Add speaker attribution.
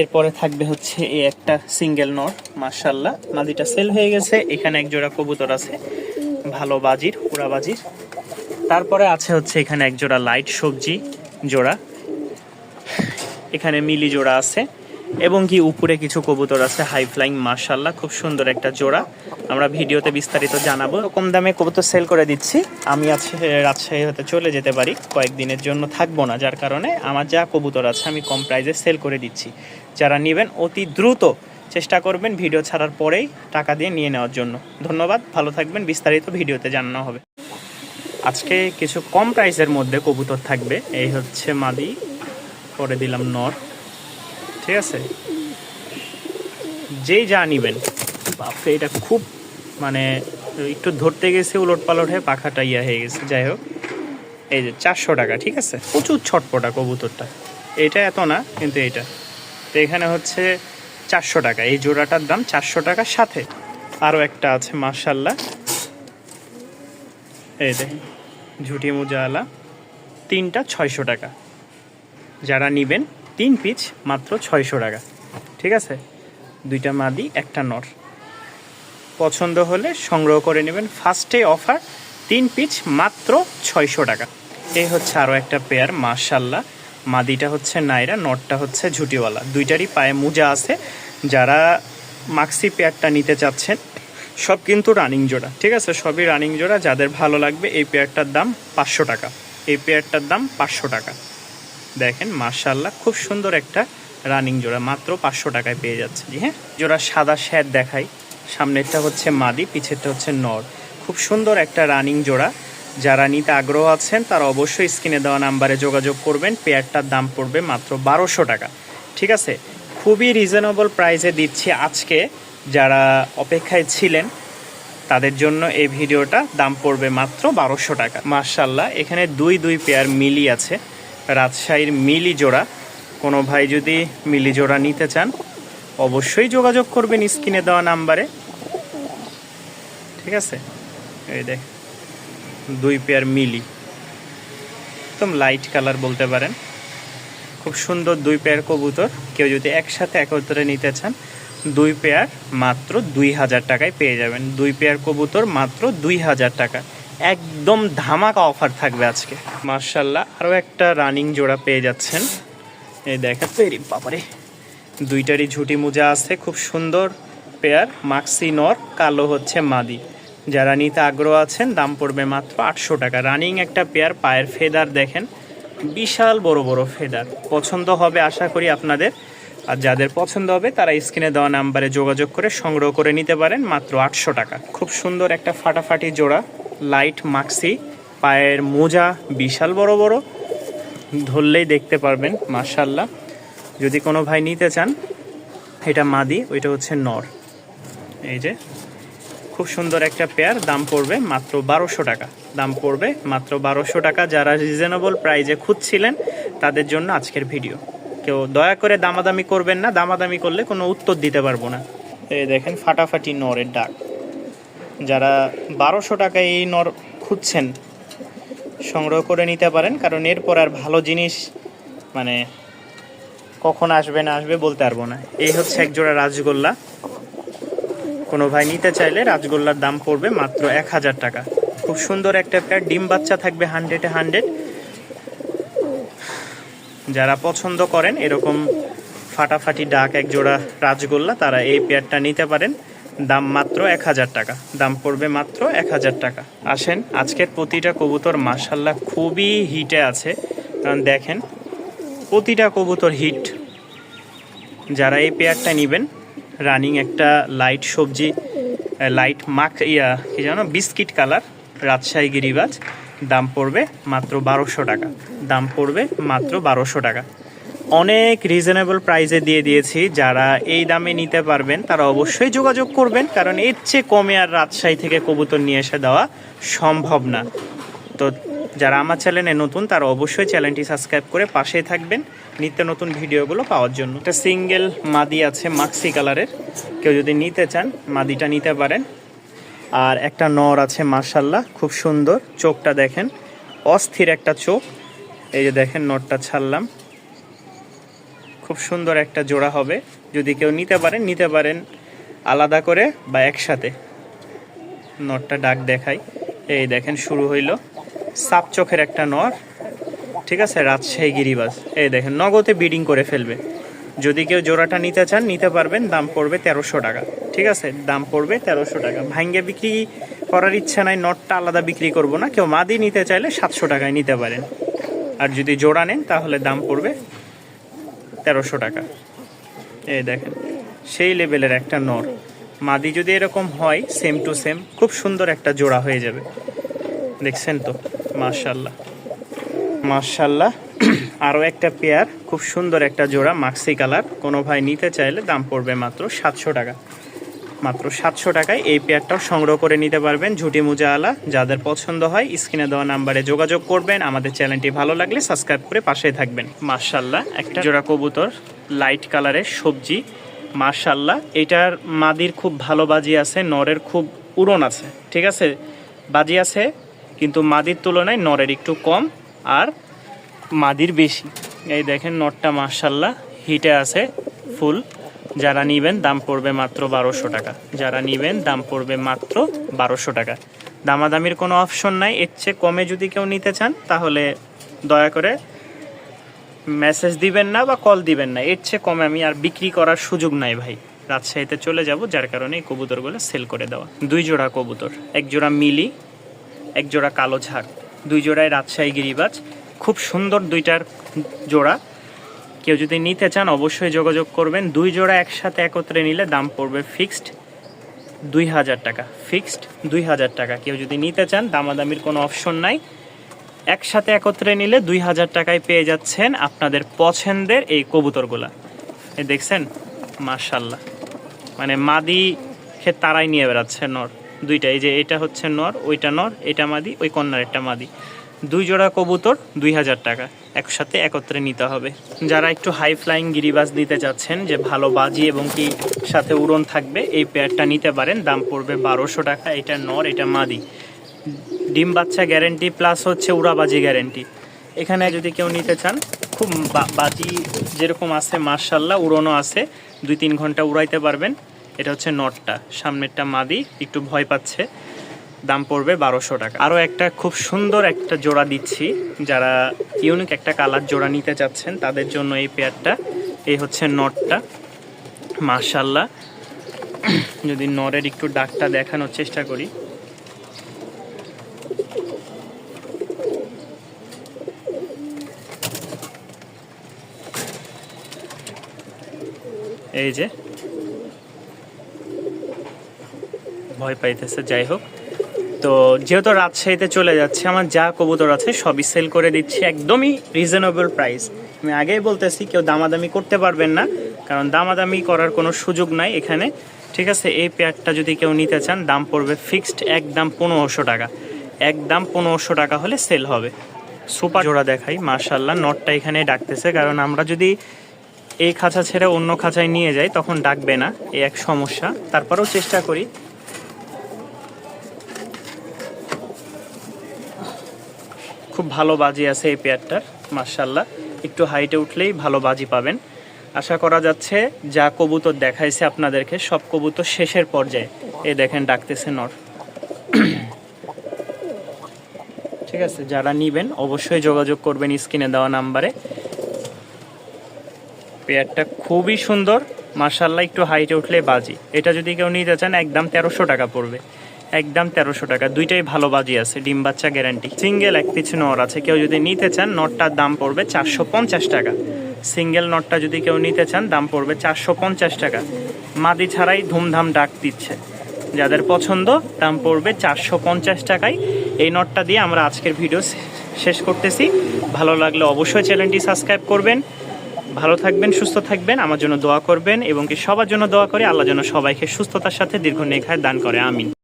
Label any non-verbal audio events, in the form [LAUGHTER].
Speaker 1: এরপরে থাকবে হচ্ছে এই একটা সিঙ্গেল নট মার্শাল্লাহ নাদিটা সেল হয়ে গেছে, এখানে এক জোড়া কবুতর আছে, ভালো বাজির পুরা বাজির। তারপরে আছে হচ্ছে এখানে এক জোড়া লাইট সবজি জোড়া। এখানে মিলি জোড়া আছে। এবং কি উপরে কিছু কবুতর আছে হাই ফ্লাইং মার্শাল্লাহ খুব সুন্দর একটা জোড়া। আমরা ভিডিওতে বিস্তারিত জানাব। কম দামে কবুতর সেল করে দিচ্ছি। আমি আছে রাজশাহী হতে চলে যেতে পারি। কয়েকদিনের জন্য থাকব না, যার কারণে আমার যা কবুতর আছে আমি কম প্রাইসে সেল করে দিচ্ছি। যারা নেবেন, অতি দ্রুত চেষ্টা করবেন ভিডিও ছাড়ার পরেই টাকা দিয়ে নিয়ে নেওয়ার জন্য। ধন্যবাদ, ভালো থাকবেন। বিস্তারিত ভিডিওতে জানানো হবে। আজকে কিছু কম প্রাইসের মধ্যে কবুতর থাকবে। এই হচ্ছে মাদি করে দিলাম নর। ঠিক আছে? যেই যা নিবেন। বাপরে, এটা খুব মানে একটু ধরতে গেছে উলট পালট হয়ে পাখাটা ইয়া হয়ে গেছে। যাই হোক, এই যে চারশো টাকা, ঠিক আছে? প্রচুর ছটপটা কবুতরটা। এটা এত না, কিন্তু এটা। তো এখানে হচ্ছে চারশো টাকা। এই জোড়াটার দাম চারশো টাকার সাথে। আরও একটা আছে মার্শাল্লাহ এই দেখেন, ঝুটি মোজাওয়ালা তিনটা ছয়শো টাকা। যারা নিবেন তিন পিচ মাত্র ছয়শো টাকা। ঠিক আছে? দুইটা মাদি, একটা নর। পছন্দ হলে সংগ্রহ করে নেবেন। ফার্স্টে অফার তিন পিচ মাত্র ছয়শো টাকা। এই হচ্ছে আরও একটা পেয়ার মার্শাল্লাহ মাদিটা হচ্ছে নাইরা নটটা হচ্ছে ঝুটিওয়ালা। দুইটারই পায়ে মোজা আছে। যারা মাক্সি পেয়ারটা নিতে চাচ্ছেন, সব কিন্তু রানিং জোড়া। ঠিক আছে? সবই রানিং জোড়া। যাদের ভালো লাগবে, এই পেয়ারটার দাম পাঁচশো টাকা। এই পেয়ারটার দাম পাঁচশো টাকা। দেখেন মার্শাল্লাহ খুব সুন্দর একটা রানিং জোড়া, মাত্র পাঁচশো টাকায় পেয়ে যাচ্ছে। হ্যাঁ? জোড়া সাদা শ্যাদ দেখাই। সামনেরটা হচ্ছে মাদি, পিছেরটা হচ্ছে নর। খুব সুন্দর একটা রানিং জোড়া। যারা নিতে আগ্রহ আছেন, তারা অবশ্যই স্ক্রিনে দেওয়া নাম্বারে যোগাযোগ করবেন। পেয়ারটার দাম পড়বে মাত্র বারোশো টাকা। ঠিক আছে? খুবই রিজনেবল প্রাইসে দিচ্ছি আজকে। যারা অপেক্ষায় ছিলেন, তাদের জন্য এই ভিডিওটা দাম পড়বে মাত্র বারোশো টাকা। মার্শাল্লাহ এখানে দুই দুই পেয়ার মিলি আছে। রাজশাহীর মিলি জোড়া কোনো ভাই যদি মিলি জোড়া নিতে চান, অবশ্যই যোগাযোগ করবেন স্ক্রিনে দেওয়া নাম্বারে। ঠিক আছে? এই দেখ, দুই পেয়ার মিলি। একদম লাইট কালার বলতে পারেন। খুব সুন্দর দুই পেয়ার কবুতর। কেউ যদি একসাথে একত্রে নিতে চান, দুই পেয়ার মাত্র দুই হাজার টাকায় পেয়ে যাবেন। দুই পেয়ার কবুতর মাত্র দুই হাজার টাকা। একদম ধামাকা অফার থাকবে আজকে। মার্শাল্লাহ আরও একটা রানিং জোড়া পেয়ে যাচ্ছেন। এই দেখেন তো এরি বাবারে, দুইটারই ঝুটি মোজা আছে, খুব সুন্দর পেয়ার, মাক্সি নর, কালো হচ্ছে মাদি। যারা নিতে আগ্রহ আছেন, দাম পড়বে মাত্র আটশো টাকা। রানিং একটা পেয়ার, পায়ের ফেদার দেখেন, বিশাল বড় বড় ফেদার। পছন্দ হবে আশা করি আপনাদের। আর যাদের পছন্দ হবে, তারা স্ক্রিনে দেওয়া নাম্বারে যোগাযোগ করে সংগ্রহ করে নিতে পারেন, মাত্র আটশো টাকা। খুব সুন্দর একটা ফাটাফাটি জোড়া। লাইট মাক্সি, পায়ের মোজা বিশাল বড় বড়, ধরলেই দেখতে পারবেন মার্শাল্লাহ যদি কোনো ভাই নিতে চান, এটা মাদি, ওইটা হচ্ছে নর। এই যে, খুব সুন্দর একটা পেয়ার, দাম পড়বে মাত্র বারোশো টাকা। দাম পড়বে মাত্র বারোশো টাকা। যারা রিজনেবল প্রাইজে খুঁজছিলেন, তাদের জন্য আজকের ভিডিও কেউ দয়া করে দামাদামি করবেন না, দামাদামি করলে কোনো উত্তর দিতে পারব না। এই দেখেন, ফাটাফাটি নরের ডাক। যারা বারোশো টাকায় এই নর খুঁজছেন, সংগ্রহ করে নিতে পারেন, কারণ এরপর আর ভালো জিনিস মানে কখন আসবে না আসবে বলতে পারব না। এই হচ্ছে এক জোড়া রাজগোল্লা। কোনো ভাই নিতে চাইলে রাজগোল্লার দাম পড়বে মাত্র এক হাজার টাকা। খুব সুন্দর একটা প্যাড ডিম বাচ্চা থাকবে হান্ড্রেডে হান্ড্রেড যারা পছন্দ করেন, এরকম ফাটাফাটি ডাক এক জোড়া রাজগোল্লা, তারা এই পেয়ারটা নিতে পারেন। দাম মাত্র এক হাজার টাকা। দাম পড়বে মাত্র এক হাজার টাকা। আসেন, আজকের প্রতিটা কবুতর মাসাল্লাহ খুবই হিটে আছে। কারণ দেখেন, প্রতিটা কবুতর হিট যারা এই পেয়ারটা নেবেন রানিং একটা লাইট সবজি লাইট মাখ, ইয়া, কি জানো বিস্কিট কালার রাজশাহী গিরিবাজ, দাম পড়বে মাত্র বারোশো টাকা। দাম পড়বে মাত্র বারোশো টাকা। অনেক রিজনেবল প্রাইসে দিয়ে দিয়েছি। যারা এই দামে নিতে পারবেন, তারা অবশ্যই যোগাযোগ করবেন, কারণ এর চেয়ে কমে আর রাজশাহী থেকে কবুতর নিয়ে এসে দেওয়া সম্ভব না। তো যারা আমার চ্যানেলে নতুন, তারা অবশ্যই চ্যানেলটি সাবস্ক্রাইব করে পাশেই থাকবেন। নিত্য নতুন ভিডিওগুলো পাওয়ার জন্য। একটা সিঙ্গেল মাদি আছে মাক্সি কালারের কেউ যদি নিতে চান, মাদিটা নিতে পারেন। আর একটা নর আছে মার্শাল্লাহ খুব সুন্দর। চোখটা দেখেন, অস্থির একটা চোখ। এই যে দেখেন, নরটা ছাড়লাম। খুব সুন্দর একটা জোড়া হবে। যদি কেউ নিতে পারেন নিতে পারেন আলাদা করে বা একসাথে। নরটা ডাক দেখাই। এই দেখেন, শুরু হইল। সাপ চোখের একটা নর। ঠিক আছে? রাজশাহী গিরিবাস এই দেখেন, নগদে বিডিং করে ফেলবে। যদি কেউ জোড়াটা নিতে চান, নিতে পারবেন। দাম পড়বে তেরোশো টাকা। ঠিক আছে? দাম পড়বে তেরোশো টাকা। ভাঙ্গে বিক্রি করার ইচ্ছা নাই, নটটা আলাদা বিক্রি করব না। কেউ মাদি নিতে চাইলে সাতশো টাকায় নিতে পারেন। আর যদি জোড়া নেন, তাহলে দাম পড়বে তেরোশো টাকা। এই দেখেন, সেই লেভেলের একটা নর। মাদি যদি এরকম হয় সেম টু সেম খুব সুন্দর একটা জোড়া হয়ে যাবে। দেখছেন তো? মার্শাল্লাহ মার্শাল্লাহ [CLEARS THROAT] আরও একটা পেয়ার খুব সুন্দর একটা জোড়া মাক্সি কালার কোনো ভাই নিতে চাইলে দাম পড়বে মাত্র সাতশো টাকা। মাত্র সাতশো টাকায় এই পেয়ারটাও সংগ্রহ করে নিতে পারবেন ঝুটি মুজা আলা যাদের পছন্দ হয়, স্ক্রিনে দেওয়া নাম্বারে যোগাযোগ করবেন। আমাদের চ্যানেলটি ভালো লাগলে সাবস্ক্রাইব করে পাশেই থাকবেন। মার্শাল্লাহ একটা জোড়া কবুতর লাইট কালারের সবজি। মার্শাল্লাহ এটার মাদির খুব ভালো বাজি আছে, নরের খুব উড়ন আছে, ঠিক আছে? বাজি আছে, কিন্তু মাদির তুলনায় নরের একটু কম আর মাদির বেশি। এই দেখেন নটটা মার্শাল্লাহ হিটে আছে ফুল যারা নিবেন, দাম পড়বে মাত্র বারোশো টাকা। যারা নিবেন, দাম পড়বে মাত্র বারোশো টাকা। দামাদামির কোনো অপশন নাই। এর চেয়ে কমে যদি কেউ নিতে চান, তাহলে দয়া করে মেসেজ দিবেন না বা কল দিবেন না। এর চেয়ে কমে আমি আর বিক্রি করার সুযোগ নাই ভাই। রাজশাহীতে চলে যাব, যার কারণে এই কবুতরগুলো সেল করে দেওয়া। দুই জোড়া কবুতর, এক জোড়া মিলি, এক জোড়া কালো ঝাড়। দুই জোড়ায় রাজশাহী গিরিবাজ। খুব সুন্দর দুইটার জোড়া। কেউ যদি নিতে চান, অবশ্যই যোগাযোগ করবেন। দুই জোড়া একসাথে একত্রে নিলে দাম পড়বে ফিক্সড দুই হাজার টাকা। ফিক্সড দুই হাজার টাকা। কেউ যদি নিতে চান, দামাদামির কোনো অপশন নাই। একসাথে একত্রে নিলে দুই হাজার টাকায় পেয়ে যাচ্ছেন আপনাদের পছন্দের এই কবুতরগুলা। এই দেখছেন? মার্শাল্লাহ মানে মাদি খে তারাই নিয়ে বেড়াচ্ছে নর। দুইটা, এই যে এটা হচ্ছে নর, ওইটা নর, এটা মাদি, ওই কন্যার একটা মাদি। দুই জোড়া কবুতর দুই হাজার টাকা। একসাথে একত্রে নিতে হবে। যারা একটু হাই ফ্লাইং গিরিবাজ দিতে চাচ্ছেন, যে ভালো বাজি এবং কি সাথে উড়ন থাকবে, এই পেয়ারটা নিতে পারেন। দাম পড়বে বারোশো টাকা। এটা নর, এটা মাদি। ডিম বাচ্চা গ্যারেন্টি প্লাস হচ্ছে উড়াবাজি গ্যারেন্টি এখানে যদি কেউ নিতে চান, খুব বাজি যেরকম আছে মার্শাল্লাহ উড়নো আছে। দুই তিন ঘণ্টা উড়াইতে পারবেন। এটা হচ্ছে নটটা সামনেরটা মাদি, একটু ভয় পাচ্ছে। দাম পড়বে বারোশো টাকা। আরও একটা খুব সুন্দর একটা জোড়া দিচ্ছি। যারা ইউনিক একটা কালার জোড়া নিতে চাচ্ছেন, তাদের জন্য এই পেয়ারটা এই হচ্ছে নটটা মার্শাল্লাহ যদি নরের একটু ডাকটা দেখানোর চেষ্টা করি। এই যে। ভয় পাইতেছে, যাই হোক। তো যেহেতু রাজশাহীতে চলে যাচ্ছে, আমার যা কবুতর আছে সবই সেল করে দিচ্ছি একদমই রিজনেবল প্রাইস আমি আগেই বলতেছি, কেউ দামাদামি করতে পারবেন না, কারণ দামাদামি করার কোনো সুযোগ নাই এখানে। ঠিক আছে, এই পেয়ারটা যদি কেউ নিতে চান, দাম পড়বে ফিক্সড একদম পনেরোশো টাকা। একদম পনেরোশো টাকা হলে সেল হবে। সুপার জোড়া দেখাই মার্শাল্লাহ নটটা এখানে ডাকতেছে, কারণ আমরা যদি এই খাঁচা ছেড়ে অন্য খাঁচায় নিয়ে যাই, তখন ডাকবে না, এই এক সমস্যা। তারপরেও চেষ্টা করি ভালো বাজি আছে এই পেয়ারটার মার্শাল্লাহ একটু হাইটে উঠলেই ভালো বাজি পাবেন। আশা করা যাচ্ছে যা কবুতর দেখাইছে আপনাদেরকে, সব কবুতর শেষের পর্যায়ে। এই দেখেন, ডাকতেছে নর। ঠিক আছে, যারা নিবেন অবশ্যই যোগাযোগ করবেন স্ক্রিনে দেওয়া নাম্বারে। পেয়ারটা খুবই সুন্দর মার্শাল্লাহ একটু হাইটে উঠলে বাজি। এটা যদি কেউ নিতে চান, একদম তেরোশো টাকা পড়বে। একদম তেরোশো টাকা। দুইটাই ভালো বাজি আছে, ডিম বাচ্চা গ্যারান্টি সিঙ্গেল এক পিছু নর আছে, কেউ যদি নিতে চান নটটার দাম পড়বে চারশো পঞ্চাশ টাকা। সিঙ্গেল নটটা যদি কেউ নিতে চান, দাম পড়বে চারশো পঞ্চাশ টাকা। মাদি ছাড়াই ধুমধাম ডাক দিচ্ছে। যাদের পছন্দ, দাম পড়বে চারশো পঞ্চাশ টাকায়। এই নটটা দিয়ে আমরা আজকের ভিডিও শেষ করতেছি। ভালো লাগলে অবশ্যই চ্যানেলটি সাবস্ক্রাইব করবেন। ভালো থাকবেন, সুস্থ থাকবেন, আমার জন্য দোয়া করবেন এবং কি সবার জন্য দোয়া করে। আল্লাহ যেন সবাইকে সুস্থতার সাথে দীর্ঘ নেখায় দান করে। আমিন।